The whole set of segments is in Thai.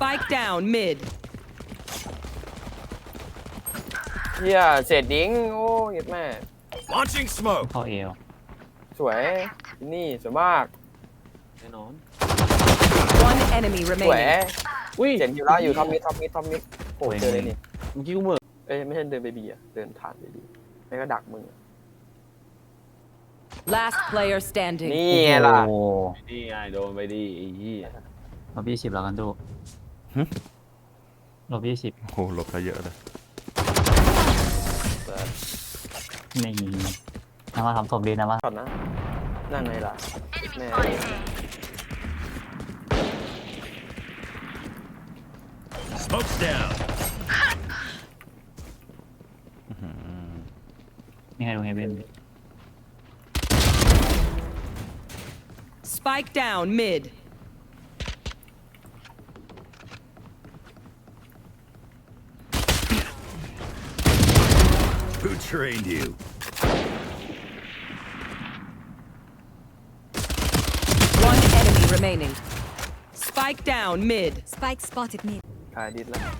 Spike down mid. เฮียเศษดิ้ง โอ้ยดแม่ Launching smoke. เข้าเอวสวย นี่สวยมาก แน่นอน One enemy สวย remaining. อุ้ยเจ็นอยู่แล้วอยู่ท็อปมิดท็อปมิดท็อปมิดโอ้ยเจอเลยนี่ เมื่อกี้กูเหมือเอ้ยไม่ใช่เดินไปบีอะเดินผ่านไปบีไม่ก็ดักมึงอะ Last player standing. นี่ไงล่ะ โอ้โหนี่ไงโดนไปดิไอ้ยี่ลบยี่สิบแล้วกันดู ลบยี่สิบโอ้โหหลบซะเยอะเลยนี่นะมาทำศพดีนะมาช็อตนะ นั่งไงล่ะ แม่ Smoke's down. นี่ให้ดูเฮเบน Spike down mid. Who trained you? One enemy remaining. Spike down mid. Spike spotted mid. ขายดิสแล้ว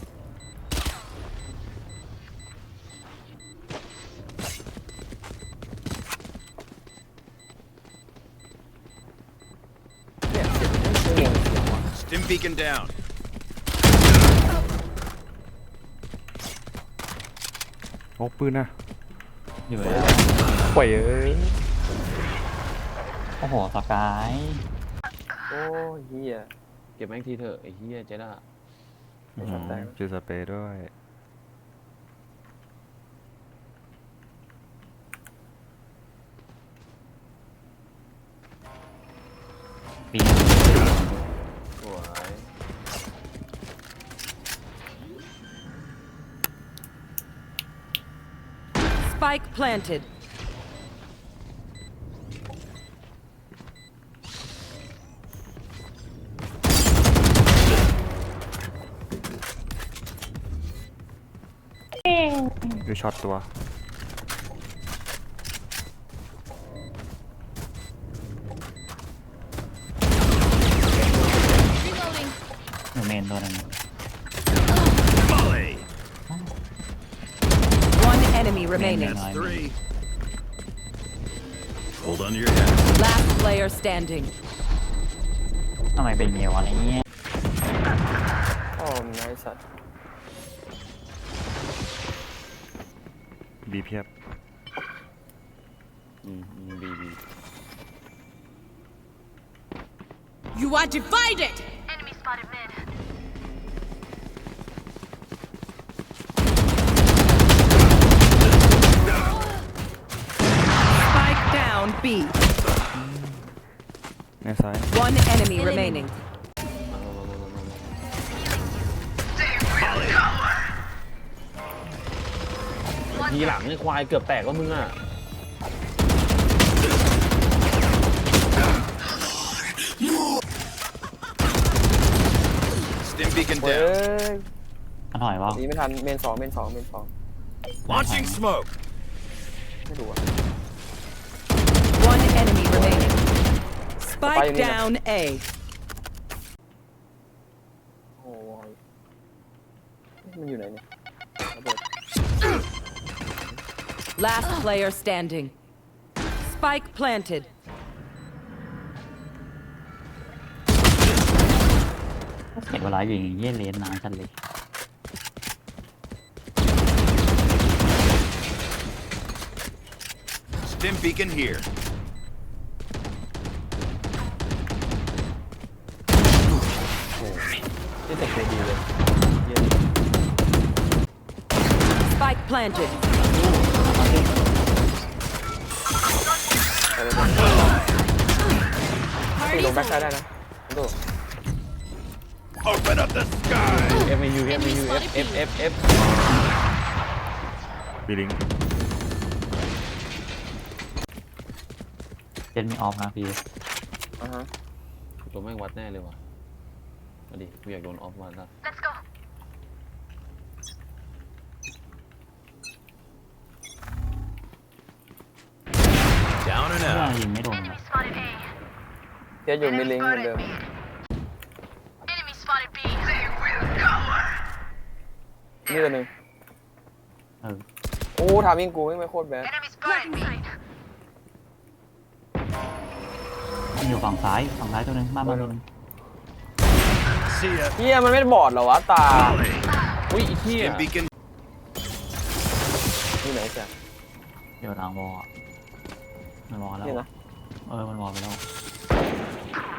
เนี่ยเสียงไม่เสียง Stim beacon down. โอ้ปืนนะอยู่แล้วปล่อยเอ้ยโอ้โหสกายโอ้ยเฮียเก็บแม่งทีเถอะไอ้เหี้ยเจ๊ด้าไม่ช็อตแตกเจอสเปรย์ด้วยปี Spike planted. ดูช็อตตัว remaining. Nice. Three. Hold on to your hat. Last player standing. ทำไมเป็นเมียวอะไรเงี้ยอ๋อมันไอสัตว์บีเพียบอืมอืมบีบี You are divided. Enemy spotted mid. Spike down B. ในซ้าย One enemy remaining. ทีหลังไอ้ควายเกือบแตกแล้วมึงอะ Stim beacon เฮ้ down. ยมันถอยว่านี่ไม่ทัน เมนสองเมนสองเมนสอง Launching smoke. ไม่ดูอะ One enemy remaining. Spike Spike down A. โอ้ยมันอยู่ไหนเนี่ยระเบิด Last player standing. Spike planted. เห็นเวลาอยู่อย่างเงี้ยเลนนานจันเลย Stim beacon here. ที่เตะไปดีเลย Spike planted. ไปเลยตีลงแบ็คไซด์ได้นะดู Open up the sky. เอฟยูเอฟยูเอฟเอฟเอฟเอฟบีลิงเจนมีออฟนะพี่อ่าฮะตัวแม่งวัดแน่เลยว่ะ มาดิกูอยากโดนออฟมาซะ Let's go. Down and เพื่อ out. ยิงไม่โดน Enemy นะ spotted A. เทียอยู่มิดลิงเหมือนเดิม Enemy spotted B. นี่ตัวหนึ่งเออโอ้ทามิงกูไม่งโคตรแบดมันอยู่ฝั่งซ้ายฝั่งซ้ายตัวหนึงบ้านบ้านตัวหนึง See ya. เฮียมันไม่บอดเหรอวะตา Volley. อุ้ยไอ้เหี้ย Stim beacon. นี่ไหนจ้ะเดี๋ยวทางวอลอะมันวอลแล้ว นี่นะเออ มันวอลไปแล้ว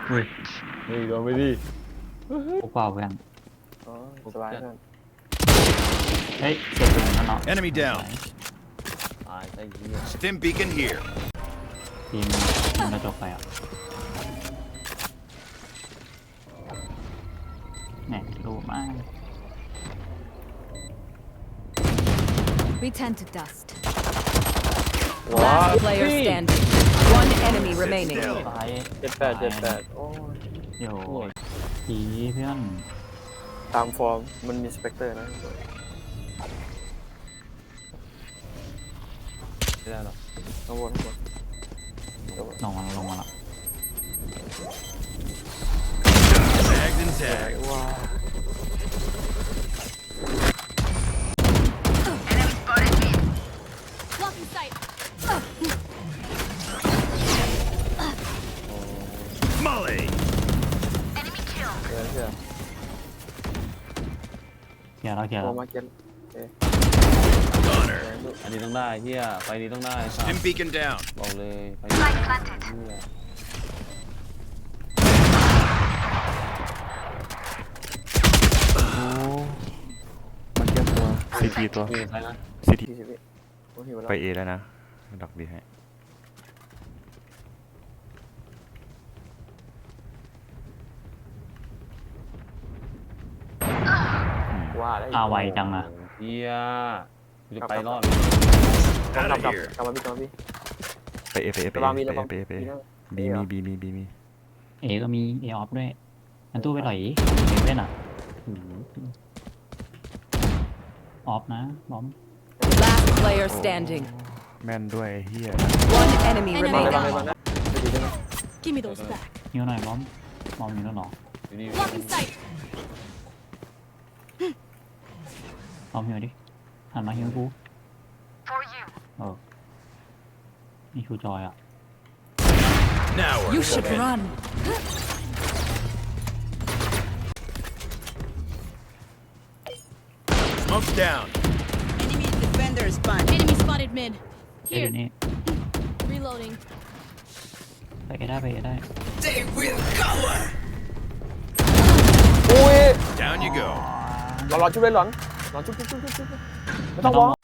เฮ้ยเฮ้ยโดนไปดิพวกเปล่าเพื่อนอ๋อสบายเพื่อนเฮ้ยเจ็บตรงนั้นเนาะ Enemy down. ตายไอ้เหี้ย Stim beacon here. ทีมทีมกระจกไปอะ แหน่ดูมาก We turn to dust. ว้าว Last player standing. One enemy Sit remaining. still. ซ้ายเจ็ดแปดเจ็ดแปดโอ้ยโย่ผีเพื่อนตามฟอร์มมันมีสเปกเตอร์นะไม่ได้หรอกข้างบนข้างบนข้างบนลงมาลงมาละ Tagged and tagged. ว้าว Blocking sight. Molly. เดี๋ยวเชื่อเคลียร์แล้วเคลียร์โอแล้วมาเก็ต Honor. อันนี้ต้องได้เหี้ยไปนี้ต้องได้สัต Stim ว์ beacon down. บอกเลยไปนี้เหี้ย โอ้มันแก้ตัว ซีทีตัวมีใครนะซีทีที่สิบวิโอ้หิวแล้วไปเอแล้วนะดักดีให้ว่าแล้วอาไวจังนะเหี้ยกูจะไปรอด กลับ Out กลั of บ here. กลับมาพี่กลับมาพี่ไปเอไปเอไประวังมีเอระวังไปเอไปเอมีนะบีมีบีมีบีมีเอก็มีเอออฟด้วย อันตู้ไปหน่อยอีเอเล่นอะหื อออฟนะบอม Last player standing. แม่นด้วยไอ้เฮีย One enemy Enemy บังเลย remaining. บังเลยบังเลยไปดีได้ไหม Give me those back. ฮิวหน่อยบอมบอมอยู่แล้วเหรออยู่นี่ Blocking sight. บอมฮิวดิหันมาฮิวกูเออนี่คือจอยอะ Now we're You should cooking. run. down. Enemy defender spawn. Enemy spotted mid. เอ้ย Here. เดี๋ยวนี้ Reloading. ไปเอได้ไปเอได้ อุ้ย Down you go. รอรอชุบเลยหลอนรอชุบชุบชุบชุบชุบไม่ต้องวอล